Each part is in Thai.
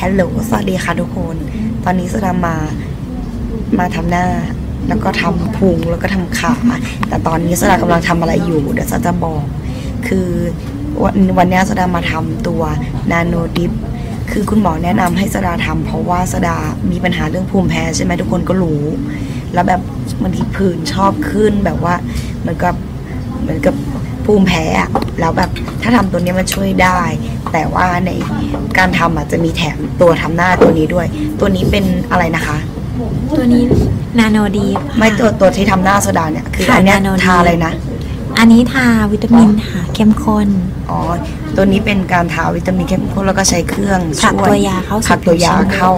ฮัลโหล สวัสดีค่ะทุกคน ตอนนี้สดามา มาทำหน้า แล้วก็ทำพุง แล้วก็ทำขา แต่ตอนนี้สดากำลังทำอะไรอยู่ เดี๋ยวสดาจะบอก คือวันวันนี้สดามาทำตัวนาโนดิฟ คือคุณหมอแนะนำให้สดาทำเพราะว่าสดามีปัญหาเรื่องภูมิแพ้ใช่ไหมทุกคนก็รู้ แล้วแบบบางทีผื่นชอบขึ้นแบบว่าเหมือนกับเหมือนกับ ภูมิแพ้อะแล้วแบบถ้าทำตัวนี้มันช่วยได้ แต่ว่าในการทำอะจะมีแถมตัวทำหน้าตัวนี้ด้วย ตัวนี้เป็นอะไรนะคะ ตัวนี้นาโนดีฟไม่ตัวตัวที่ทำหน้าโซดาเนี่ยคือค่ะอันเนี้ย Nano Deep ทาอะไรนะอันนี้ทาวิตามินค่ะเข้มข้น อ๋อ ตัวนี้เป็นการทาวิตามินเข้มข้นแล้วก็ใช้เครื่องผลักช่วยตัวยาเข้าสู่ผลักตัวยาผิวชั้นเข้า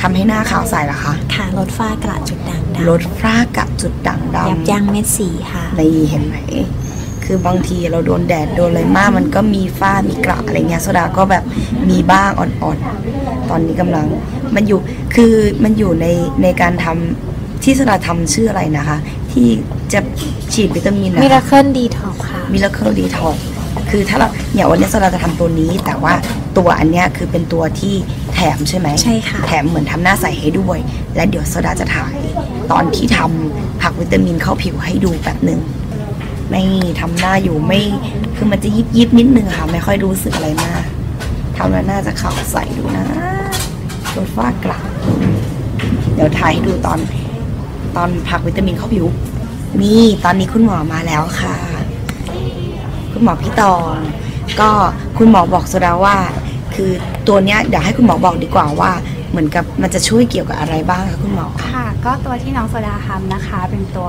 ทำให้หน้าขาวใสเหรอคะ ค่ะ ลดฝ้ากระจุดด่างดำลดฝ้ากระจุดด่างดำยับยั้งเม็ดสีค่ะในเห็นไหม คือบางทีเราโดนแดดโดนอะไรมาก มันก็มีฝ้ามีกระอะไรเงี้ยโซดาก็แบบมีบ้างอ่อนๆ ตอนนี้กำลังมันอยู่คือมันอยู่ในในการทำที่โซดาทำชื่ออะไรนะคะ ที่จะฉีดวิตามินนะมิคะราเคิลดีท็อกค่ะมิราเคิลดีท็อกคือถ้าเราอย่างวันนี้เราจะทำตัวนี้ แต่ว่าตัวอันเนี้ยคือเป็นตัวที่แถมใช่ไหมใช่ค่ะแถมเหมือนทำหน้าใสให้ด้วย และเดี๋ยวโซดาจะถ่ายตอนที่ทำผักวิตามินเข้าผิวให้ดูแบบหนึ่ง ไม่ทำหน้าอยู่ไม่คือมันจะยิบยิบนิดนึงค่ะ ไม่ค่อยรู้สึกอะไรมากทำแล้วน่าจะขาวใสดูนะลดฝ้ากระเดี๋ยวถ่ายให้ดูตอนตอนผักวิตามินเข้าผิว นี่ตอนนี้คุณหมอมาแล้วค่ะ คุณหมอพี่ตอง ก็คุณหมอบอกโซดาว่า คือตัวเนี้ยเดี๋ยวให้คุณหมอบอกดีกว่าว่าเหมือนกับมันจะช่วยเกี่ยวกับอะไรบ้างคะคุณหมอ ค่ะ ก็ตัวที่น้องโซดาทำนะคะ เป็นตัว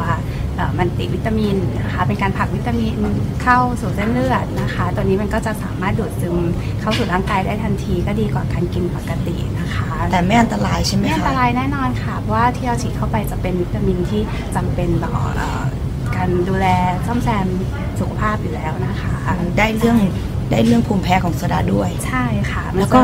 มันติวิตามินนะคะเป็นการผลักวิตามินเข้าสู่เส้นเลือดนะคะ ตัวนี้มันก็จะสามารถดูดซึมเข้าสู่ร่างกายได้ทันทีก็ดีกว่าการกินปกตินะคะ แต่ไม่อันตรายใช่ไหมไม่อันคะตรายแน่นอนค่ะเพราะว่าที่เราฉีดเข้าไปจะเป็นวิตามินที่จำเป็นต่อเอ่อการดูแลซ่อมแซมสุขภาพอยู่แล้วนะคะ ได้เรื่องได้เรื่องภูมิแพ้ของโซดาด้วยใช่ค่ะมันแล้วก็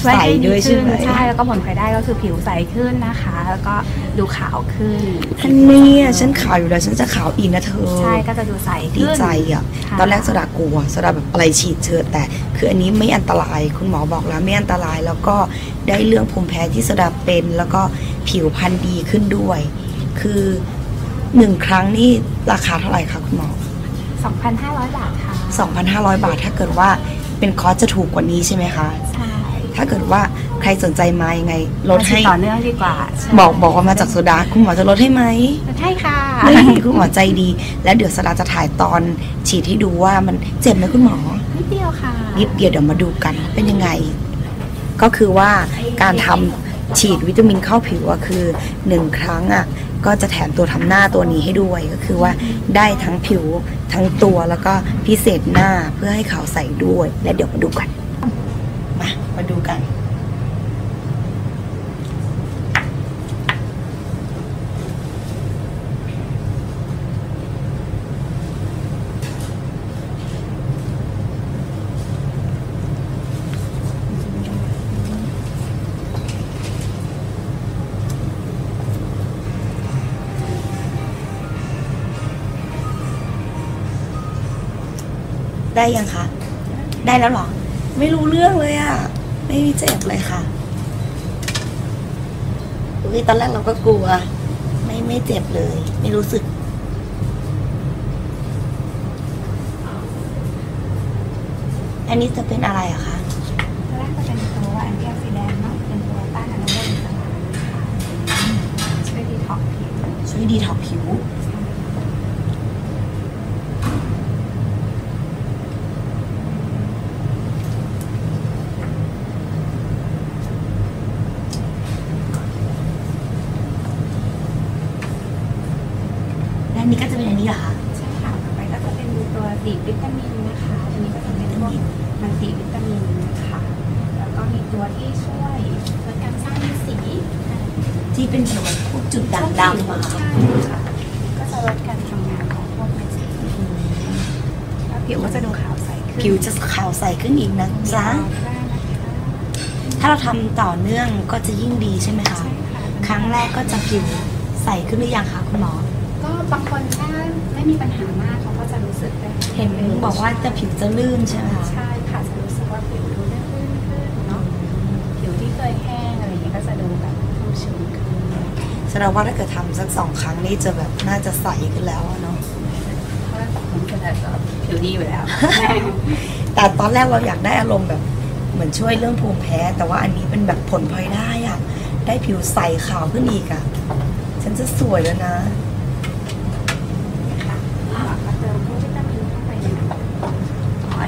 ช่วยให้ใสด้วยดีขึ้นใช่ไหม ใช่แล้วก็ผลพลอยได้ก็คือผิวใสขึ้นนะคะ แล้วก็ดูขาวขึ้นอันเนี้ยฉันขาวอยู่แล้วฉันจะขาวอีกนะเธอ ใช่ก็จะดูใสดีขึ้น ใจอะ ค่ะ ตอนแรกโซดากลัวโซดาแบบอะไรฉีดเชิดแต่ คืออันนี้ไม่อันตรายคุณหมอบอกแล้วไม่อันตรายแล้วก็ได้เรื่องภูมิแพ้ที่โซดาเป็น แล้วก็ผิวพรรณดีขึ้นด้วย คือหนึ่งครั้งนี่ราคาเท่าไหร่คะคุณหมอ 2,500 บาทค่ะ2,500 บาทถ้าเกิดว่าเป็นคอร์สจะถูกกว่านี้ใช่ไหมคะ ใช่ ถ้าเกิดว่าใครสนใจมายังไงลดให้ต่อเนื่องดีกว่าใช่บอกบอกว่ามาจากโซดาคุณหมอจะลดให้ไหมใช่ค่ะนี่คุณหมอใจดี แล้วเดี๋ยวโซดาจะถ่ายตอนฉีดให้ดูว่ามันเจ็บไหมคุณหมอนิดเดียวค่ะนิดเดียวเดี๋ยวมาดูกันเป็นยังไง ก็คือว่าการทำฉีดวิตามินเข้าผิวอะคือหนึ่งครั้งอะก็จะแถมตัวทำหน้าตัวนี้ให้ด้วยก็คือว่าได้ทั้งผิวทั้งตัวแล้วก็พิเศษหน้าเพื่อให้ขาวใสด้วย และเดี๋ยวมาดูกัน มาดูกัน ได้ยังคะ ได้แล้วหรอ ไม่รู้เรื่องเลยอะ ไม่มีเจ็บเลยค่ะอุ้ยตอนแรกเราก็กลัว ไม่ไม่เจ็บเลย ไม่รู้สึก อันนี้จะเป็นอะไรอะคะตัวแรกจะเป็นตัวแอนตี้ออกซิแดนต์เนาะเป็นตัวต้านอนุมูลอิสระนะคะช่วยดีท็อกซ์ผิวช่วยดีท็อกผิว นนี้ก็จะเป็นอันนี้เหรอคะใช่ค่ะต่อไปก็จะเป็นตัวดีวิตามินนะคะตัวนี้ก็จะเป็นพวกมันติวิตามินนะคะแล้วก็มีตัวที่ช่วยลดการสร้างเม็ดสีที่เป็นเกี่ยวกับพวกจุดด่างดำอะใช่ค่ะก็จะลดการทำงานของพวกเม็ดสีแล้วผิวก็จะดูขาวใสขึ้นผิวจะขาวใสขึ้นอีกนะจ๊ะได้นะคะถ้าเราทำต่อเนื่องก็จะยิ่งดีใช่ไหมคะใช่ค่ะครั้งแรกก็จะผิวใสขึ้นหรือยังคะคุณหมอ ก็บางคนถ้าไม่มีปัญหามากเขาก็จะรู้สึกเห็นบอกว่าจะผิวจะลื่นใช่ไหมใช่ค่ะจะรู้สึกว่าผิวดูลื่นขึ้นเนาะผิวที่เคยแห้งอะไรอย่างเงี้ยก็จะดูแบบชุ่มชื้นขึ้นแสดงว่าถ้าเกิดทำสักสองครั้งนี่จะแบบน่าจะใสขึ้นแล้วเนาะเพระแต่ผิวดีอยู่แล้ว แต่ตอนแรกเราอยากได้อารมณ์แบบเหมือนช่วยเรื่องภูมิแพ้ แต่ว่าอันนี้เป็นแบบผลพลอยได้อะได้ผิวใสขาวขึ้นอีกอะฉันจะสวยแล้วนะ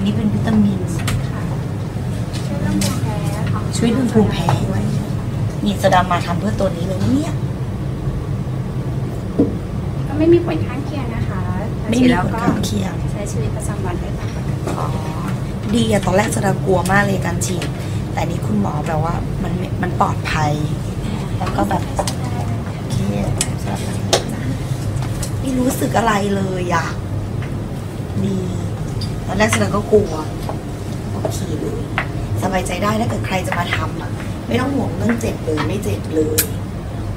นนี้เป็นวิตามินค่ะช่วยเรื่องภูมิแพ้ค่ะช่วยเรื่องภูมิแพ้ด้วยนี่สดามาทำเพื่อตัวนี้เลยนะเนี่ยก็ไม่มีผลข้างเคียงนะคะไม่มีผลข้างเคียงใช้ชีวิตประจำวันได้ตามปกติอ๋อดีอะตอนแรกสดากลัวมากเลยการฉีดแต่นี่คุณหมอแบบว่ามันไม่มันปลอดภัย แล้วก็แบบโอเคสดาไม่รู้สึกอะไรเลยอะดีต อนแรกสดก็กลัวโอเคเลยสบายใจได้ถ้าเกิดใครจะมาทำอะไม่ต้องห่วงเรื่องเจ็บเลยไม่เจ็บเลย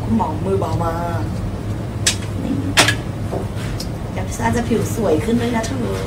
คุณหมอมือเบามากนี่เดี๋ยวพิซซ่าจะผิวสวยขึ้นด้วยนะเธอ